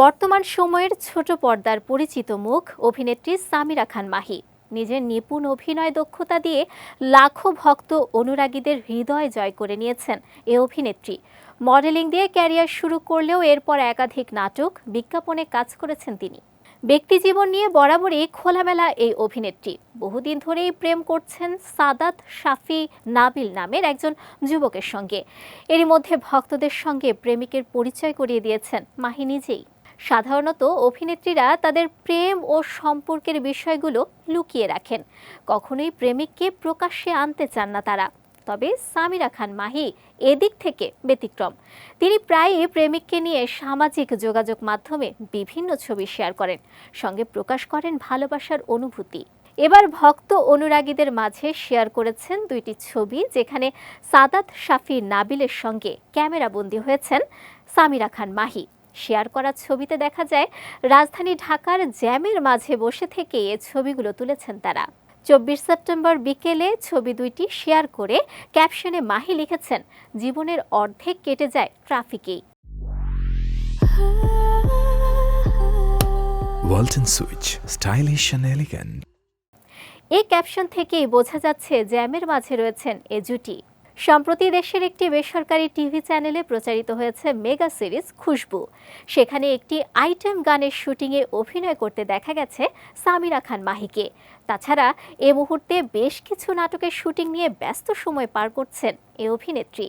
বর্তমান সময়ের ছোট পর্দার পরিচিত মুখ অভিনেত্রী সামিরা খান মাহি। নিজের নিপুণ অভিনয় দক্ষতা দিয়ে লাখো ভক্ত অনুরাগীদের হৃদয় জয় করে নিয়েছেন এ অভিনেত্রী। মডেলিং দিয়ে ক্যারিয়ার শুরু করলেও এরপর একাধিক নাটক বিজ্ঞাপনে কাজ করেছেন তিনি। ব্যক্তিজীবন নিয়ে বরাবরই খোলামেলা এই অভিনেত্রী। বহুদিন ধরেই প্রেম করছেন সাদাত শাফি নাবিল নামের একজন যুবকের সঙ্গে। এরই মধ্যে ভক্তদের সঙ্গে প্রেমিকের পরিচয় করিয়ে দিয়েছেন মাহি নিজেই। সাধারণত অভিনেত্রীরা তাদের প্রেম ও সম্পর্কের বিষয়গুলো লুকিয়ে রাখেন। কখনোই প্রেমিককে প্রকাশ্যে আনতে চান না তারা। তবে সামিরা খান মাহি এদিক থেকে ব্যতিক্রম। তিনি প্রায়ই প্রেমিককে নিয়ে সামাজিক যোগাযোগ মাধ্যমে বিভিন্ন ছবি শেয়ার করেন, সঙ্গে প্রকাশ করেন ভালোবাসার অনুভূতি। এবার ভক্ত অনুরাগীদের মাঝে শেয়ার করেছেন দুইটি ছবি, যেখানে সাদাত শাফি নাবিলের সঙ্গে ক্যামেরাবন্দি হয়েছেন সামিরা খান মাহি। শেয়ার করা ছবিতে দেখা যায় রাজধানী ঢাকার জ্যামের মাঝে বসে থেকে এ ছবিগুলো তুলেছেন তারা। চব্বিশ সেপ্টেম্বর বিকেলে ছবি দুইটি শেয়ার করে ক্যাপশনে মাহি লিখেছেন জীবনের অর্ধেক কেটে যায় ট্রাফিকেই। Switch, stylish and elegant. এই ক্যাপশন থেকেই বোঝা যাচ্ছে জ্যামের মাঝে রয়েছেন এ জুটি। সম্প্রতি দেশের একটি বেসরকারি টিভি চ্যানেলে প্রচারিত হয়েছে মেগা সিরিজ খুশবু। সেখানে একটি আইটেম গানের শুটিংয়ে অভিনয় করতে দেখা গেছে সামিরা খান মাহিকে। তাছাড়া এ মুহূর্তে বেশ কিছু নাটকের শুটিং নিয়ে ব্যস্ত সময় পার করছেন এ অভিনেত্রী।